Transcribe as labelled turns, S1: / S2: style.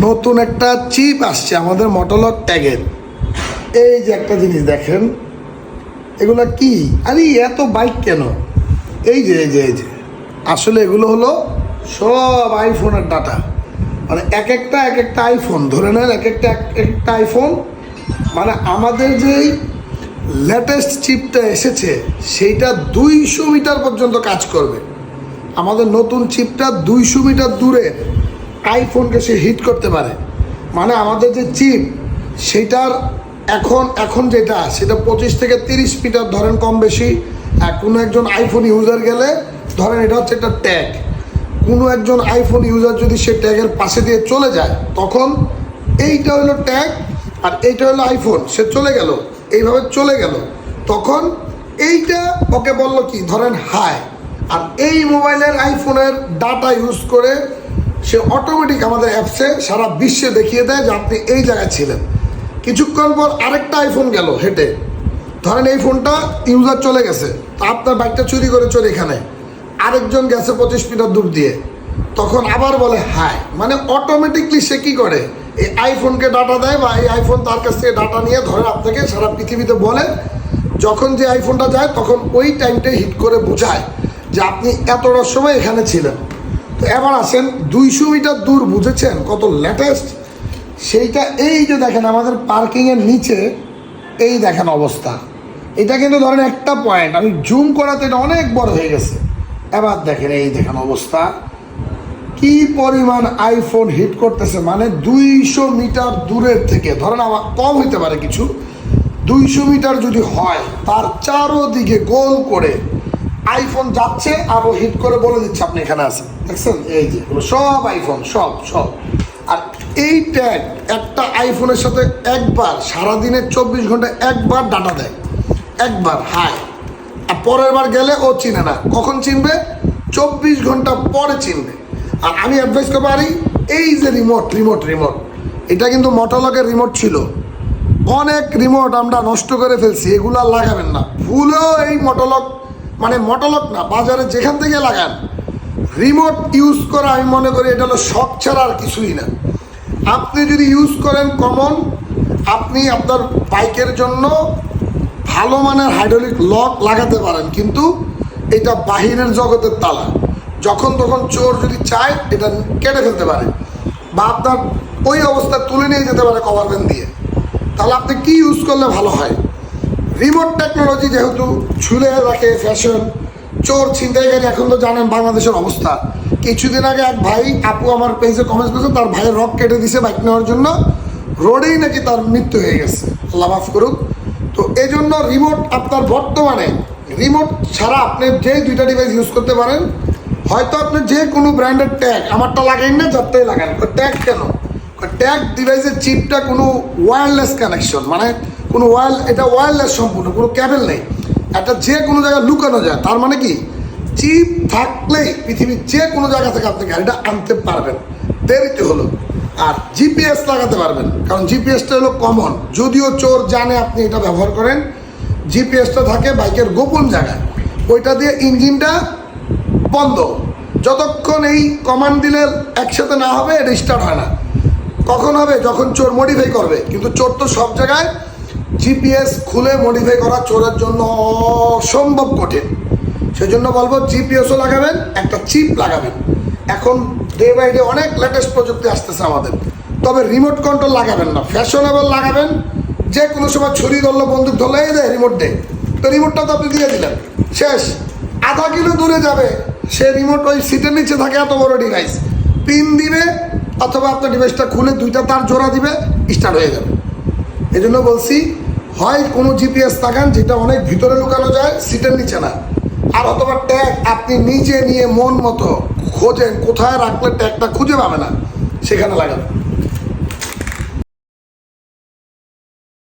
S1: নতুন একটা চিপ আসছে, আমাদের মটোলক ট্যাগের এই যে একটা জিনিস দেখেন, এগুলো কি? আরে এত বাইক কেন? এই যে এই যে এই যে। আসলে এগুলো হলো সব আইফোনের ডাটা মানে এক একটা এক একটা আইফোন ধরে নেন এক একটা এক একটা আইফোন মানে আমাদের যেই লেটেস্ট চিপটা এসেছে, সেইটা দুইশো মিটার পর্যন্ত কাজ করবে। আমাদের নতুন চিপটা দুইশো মিটার দূরে আইফোনকে সে হিট করতে পারে। মানে আমাদের যে চিপ সেটার এখন এখন যেটা, সেটা পঁচিশ থেকে তিরিশ মিটার ধরেন কম বেশি। কোনো একজন আইফোন ইউজার গেলে, ধরেন এটা হচ্ছে একটা ট্যাগ কোনো একজন আইফোন ইউজার যদি সে ট্যাগের পাশে দিয়ে চলে যায়, তখন এইটা হলো ট্যাগ আর এইটা হলো আইফোন। সে চলে গেল, এইভাবে চলে গেল। তখন এইটা ওকে বলল কি? ধরেন হাই আর এই মোবাইলের আইফোনের ডাটা ইউজ করে সে অটোমেটিক আমাদের অ্যাপসে সারা বিশ্বে দেখিয়ে দেয় যে আপনি এই জায়গায় ছিলেন। কিছুক্ষণ পর আরেকটা আইফোন গেল হেঁটে। ধরেন এই ফোনটা ইউজার চলে গেছে, তা আপনার বাইকটা চুরি করে চলে এখানে। আরেকজন গেছে পঁচিশ মিটার দূর দিয়ে। তখন আবার বলে হাই মানে অটোমেটিকলি সে কী করে? এই আইফোনকে ডাটা দেয় বা এই আইফোন তার কাছ থেকে ডাটা নিয়ে ধরে আপনাকে সারা পৃথিবীতে বলে, যখন যে আইফোনটা যায় তখন ওই টাইমটাই হিট করে বোঝায় যে আপনি এতটার সময় এখানে ছিলেন। তো এবার আসেন, দুইশো মিটার দূর বুঝেছেন কত লেটেস্ট সেইটা এই যে দেখেন আমাদের পার্কিংয়ের নিচে, এই দেখেন অবস্থা। এটা কিন্তু ধরেন একটা পয়েন্ট আমি জুম করাতে এটা অনেক বড় হয়ে গেছে। এবার দেখেন এই দেখেন অবস্থা। কি পরিমাণ আইফোন হিট করতেছে মানে দুইশো মিটার দূরের থেকে, ধরেন আমার কম হইতে পারে কিছু, দুইশো মিটার যদি হয়, তার চারোদিকে গোল করে আইফোন যাচ্ছে আরও হিট করে বলে দিচ্ছে, আপনি এখানে আছেন। দেখছেন? এই যে সব আইফোন সব সব। আর এই ট্যাগ একটা আইফোনের সাথে একবার, সারাদিনে চব্বিশ ঘণ্টা একবার ডাটা দেয়। একবার হাই আর পরের বার গেলে ও চিনে না। কখন চিনবে? চব্বিশ ঘণ্টা পরে চিনবে। আর আমি অ্যাডভাইস করতে পারি এই যে রিমোট রিমোট রিমোট এটা কিন্তু মোটরলকের রিমোট ছিল। অনেক রিমোট আমরা নষ্ট করে ফেলছি, এগুলো লাগাবেন না। ভুলেও এই মোটরলক মানে মোটরলক না, বাজারে যেখান থেকে লাগান রিমোট ইউজ করা আমি মনে করি এটা হলো শখ ছাড়া আর কিছুই না। আপনি যদি ইউজ করেন কমন আপনি আপনার বাইকের জন্য ভালো মানের হাইড্রোলিক লক লাগাতে পারেন, কিন্তু এটা বাহিরের জগতের তালা। যখন তখন চোর যদি চায়, এটা কেটে ফেলতে পারে। বা আপনার ওই অবস্থা তুলে নিয়ে যেতে পারে কভার দিয়ে। তাহলে আপনি কি ইউজ করলে ভালো হয়? রিমোট টেকনোলজি যেহেতু ঝুলে রাখে ফ্যাশন চোর ছিনতাইকারী এখন তো জানেন বাংলাদেশের অবস্থা। কিছুদিন আগে এক ভাই, আপু আমার পেজে কমেন্ট করেছে, তার ভাইয়ের রক কেটে দিছে বাইক নেওয়ার জন্য। রোডেই নাকি তার মৃত্যু হয়ে গেছে। আল্লাহ মাফ করুক। তো এই জন্য রিমোট আপনার বর্তমানে রিমোট ছাড়া আপনি যে দুইটা ডিভাইস ইউজ করতে পারেন, হয়তো আপনি যে কোনো ব্র্যান্ডের ট্যাগ আমারটা লাগাইন না, যারটাই লাগান। ট্যাগ কেন? ট্যাগ ডিভাইসের চিপটা কোনো ওয়্যারলেস কানেকশন মানে কোনো ওয়্যার এটা ওয়্যারলেস সম্পূর্ণ, কোনো ক্যাবেল নেই। একটা যে কোনো জায়গায় লুকানো যায়, তার মানে কি? চিপ থাকলেই পৃথিবীর যে কোনো জায়গা থেকে আপনি গাড়িটা আনতে পারবেন। দেরিতে হলো। আর জিপিএস লাগাতে পারবেন, কারণ জিপিএসটা হলো কমন যদিও চোর জানে আপনি এটা ব্যবহার করেন জিপিএসটা থাকে বাইকের গোপন জায়গায়। ওইটা দিয়ে ইঞ্জিনটা বন্ধ। যতক্ষণ এই কমান্ড দিলে একসাথে না হবে, এটা স্টার্ট হয় না। কখন হবে? যখন চোর মডিফাই করবে। কিন্তু চোর তো সব জায়গায় জিপিএস খুলে মডিফাই করা চোরের জন্য অসম্ভব কঠিন। সেজন্য বলব জিপিএসও লাগাবেন, একটা চিপ লাগাবেন। এখন ডে বাই ডে অনেক লেটেস্ট প্রযুক্তি আসতেছে আমাদের। তবে রিমোট কন্ট্রোল লাগাবেন না ফ্যাশনেবল লাগাবেন। যে কোনো সময় ছুরি ধরলো, বন্দুক ধরলো, এই দেয় রিমোট দে তো রিমোটটা তো আপনি দিয়ে দিলেন। শেষ। আধা কিলো দূরে যাবে। সে রিমোট ওই সিটের নিচে থাকে, এত বড় ডিভাইস পিন দিবে, অথবা আপনার ডিভাইসটা খুলে দুইটা তার জোড়া দিবে স্টার্ট হয়ে যাবে। এই জন্য বলছি হয় কোনো জিপিএস লাগান, যেটা অনেক ভিতরে লুকানো যায়, সিটের নিচে না। আর অথবা ট্যাগ আপনি নিজে নিয়ে মন মতো খোঁজেন, কোথায় রাখলে ট্যাগটা খুঁজে পাবে না, সেখানে লাগান।